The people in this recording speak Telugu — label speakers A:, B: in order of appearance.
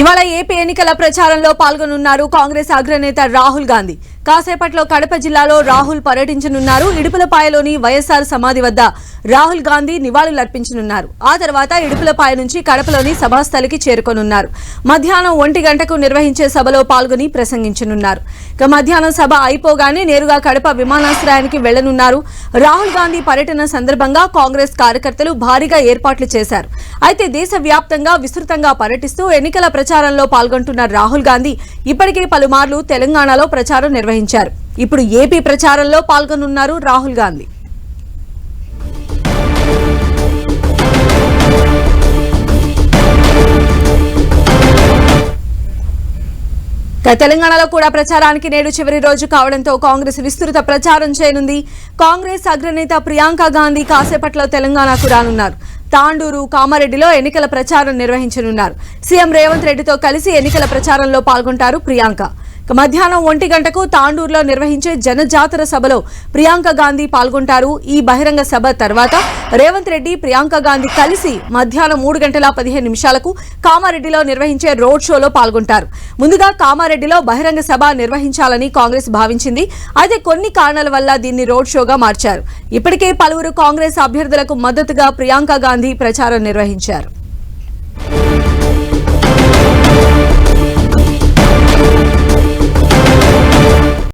A: ఇవాళ ఏపీ ఎన్నికల ప్రచారంలో పాల్గొనున్నారు కాంగ్రెస్ అగ్రనేత రాహుల్ గాంధీ. కాసేపట్లో కడప జిల్లాలో రాహుల్ పర్యటించనున్నారు. ఇడుపులపాయలోని వైఎస్ఆర్ సమాధి వద్ద రాహుల్ గాంధీ నివాళులర్పించనున్నారు. ఆ తర్వాత ఇడుపులపాయ నుంచి కడపలోని సభాస్థలికి చేరుకోనున్నారు. మధ్యాహ్నం ఒంటి గంటకు నిర్వహించే సభలో పాల్గొని ప్రసంగించనున్నారు. ఇక మధ్యాహ్నం సభ అయిపోగానే నేరుగా కడప విమానాశ్రయానికి వెళ్ళనున్నారు. రాహుల్ గాంధీ పర్యటన సందర్భంగా కాంగ్రెస్ కార్యకర్తలు భారీగా ఏర్పాట్లు చేశారు. అయితే దేశవ్యాప్తంగా విస్తృతంగా పర్యటిస్తూ ఎన్నికల ప్రచారంలో పాల్గొంటున్న రాహుల్ గాంధీ ఇప్పటికే పలుమార్లు తెలంగాణలో ప్రచారం నిర్వహించారు. ఇప్పుడు ఏపీ ప్రచారంలో పాల్గొనున్నారు రాహుల్ గాంధీ. తెలంగాణలో కూడా ప్రచారానికి నేడు చివరి రోజు కావడంతో కాంగ్రెస్ విస్తృత ప్రచారం చేయనుంది. కాంగ్రెస్ అగ్రనేత ప్రియాంక గాంధీ కాసేపట్లో తెలంగాణకు రానున్నారు. తాండూరు కామారెడ్డిలో ఎన్నికల ప్రచారం నిర్వహించనున్నారు. సీఎం రేవంత్ రెడ్డితో కలిసి ఎన్నికల ప్రచారంలో పాల్గొంటారు ప్రియాంక. మధ్యాహ్నం ఒంటి గంటకు తాండూరులో నిర్వహించే జనజాతర సభలో ప్రియాంక గాంధీ పాల్గొంటారు. ఈ బహిరంగ సభ తర్వాత రేవంత్ రెడ్డి ప్రియాంక గాంధీ కలిసి మధ్యాహ్నం మూడు గంటల పదిహేను నిమిషాలకు కామారెడ్డిలో నిర్వహించే రోడ్ షోలో పాల్గొంటారు. ముందుగా కామారెడ్డిలో బహిరంగ సభ నిర్వహించాలని కాంగ్రెస్ భావించింది. అయితే కొన్ని కారణాల వల్ల దీన్ని రోడ్ షోగా మార్చారు. ఇప్పటికే పలువురు కాంగ్రెస్ అభ్యర్థులకు మద్దతుగా ప్రియాంక గాంధీ ప్రచారం నిర్వహించారు.